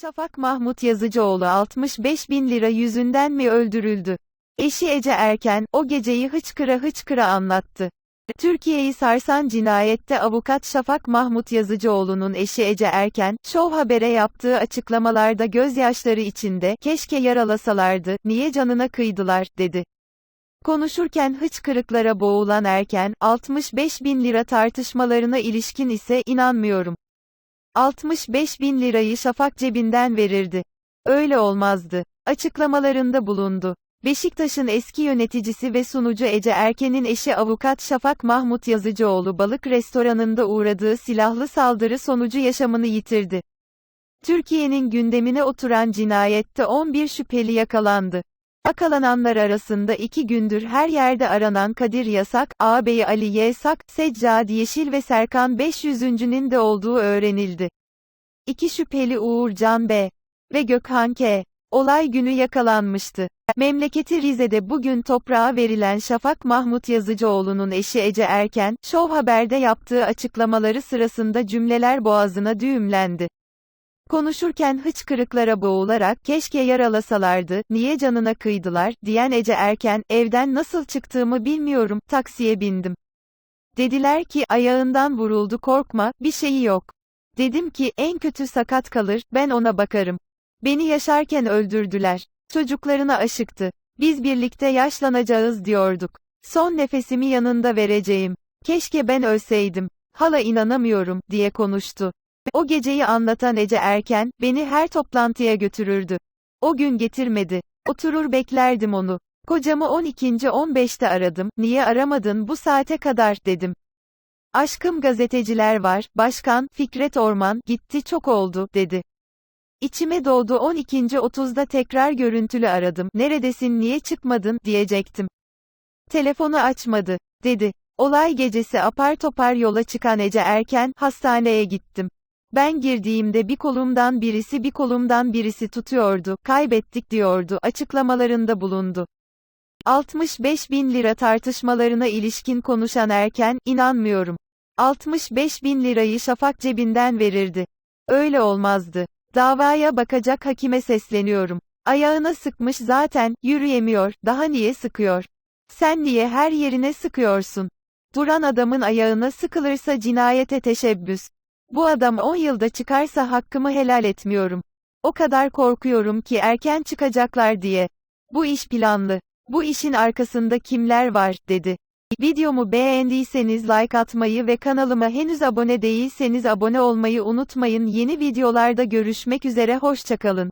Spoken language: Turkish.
Şafak Mahmut Yazıcıoğlu 65 bin lira yüzünden mi öldürüldü? Eşi Ece Erken, o geceyi hıçkıra hıçkıra anlattı. Türkiye'yi sarsan cinayette avukat Şafak Mahmut Yazıcıoğlu'nun eşi Ece Erken, Show Haber'e yaptığı açıklamalarda gözyaşları içinde, keşke yaralasalardı, niye canına kıydılar, dedi. Konuşurken hıçkırıklara boğulan Erken, 65 bin lira tartışmalarına ilişkin ise inanmıyorum. 65 bin lirayı Şafak cebinden verirdi. Öyle olmazdı. Açıklamalarında bulundu. Beşiktaş'ın eski yöneticisi ve sunucu Ece Erken'in eşi avukat Şafak Mahmut Yazıcıoğlu balık restoranında uğradığı silahlı saldırı sonucu yaşamını yitirdi. Türkiye'nin gündemine oturan cinayette 11 şüpheli yakalandı. Yakalananlar arasında iki gündür her yerde aranan Kadir Yasak, ağabeyi Ali Yesak, Seccad Yeşil ve Serkan 500'üncünün de olduğu öğrenildi. İki şüpheli Uğur Can B. ve Gökhan K. olay günü yakalanmıştı. Memleketi Rize'de bugün toprağa verilen Şafak Mahmut Yazıcıoğlu'nun eşi Ece Erken, Show Haber'de yaptığı açıklamaları sırasında cümleler boğazına düğümlendi. Konuşurken hıçkırıklara boğularak, keşke yaralasalardı, niye canına kıydılar, diyen Ece Erken, evden nasıl çıktığımı bilmiyorum, taksiye bindim. Dediler ki, ayağından vuruldu korkma, bir şeyi yok. Dedim ki, en kötü sakat kalır, ben ona bakarım. Beni yaşarken öldürdüler. Çocuklarına aşıktı. Biz birlikte yaşlanacağız diyorduk. Son nefesimi yanında vereceğim. Keşke ben ölseydim. Hala inanamıyorum, diye konuştu. O geceyi anlatan Ece Erken, beni her toplantıya götürürdü. O gün getirmedi. Oturur beklerdim onu. Kocamı 12. 15'te aradım, niye aramadın bu saate kadar, dedim. Aşkım gazeteciler var, başkan, Fikret Orman, gitti çok oldu, dedi. İçime doğdu 12.30'da tekrar görüntülü aradım, neredesin niye çıkmadın, diyecektim. Telefonu açmadı, dedi. Olay gecesi apar topar yola çıkan Ece Erken, hastaneye gittim. Ben girdiğimde bir kolumdan birisi bir kolumdan birisi tutuyordu, kaybettik diyordu, açıklamalarında bulundu. 65 bin lira tartışmalarına ilişkin konuşan Erken, inanmıyorum. 65 bin lirayı Şafak cebinden verirdi. Öyle olmazdı. Davaya bakacak hakime sesleniyorum. Ayağına sıkmış zaten, yürüyemiyor, daha niye sıkıyor? Sen niye her yerine sıkıyorsun? Duran adamın ayağına sıkılırsa cinayete teşebbüs. Bu adam 10 yılda çıkarsa hakkımı helal etmiyorum. O kadar korkuyorum ki erken çıkacaklar diye. Bu iş planlı. Bu işin arkasında kimler var, dedi. Videomu beğendiyseniz like atmayı ve kanalıma henüz abone değilseniz abone olmayı unutmayın. Yeni videolarda görüşmek üzere hoşçakalın.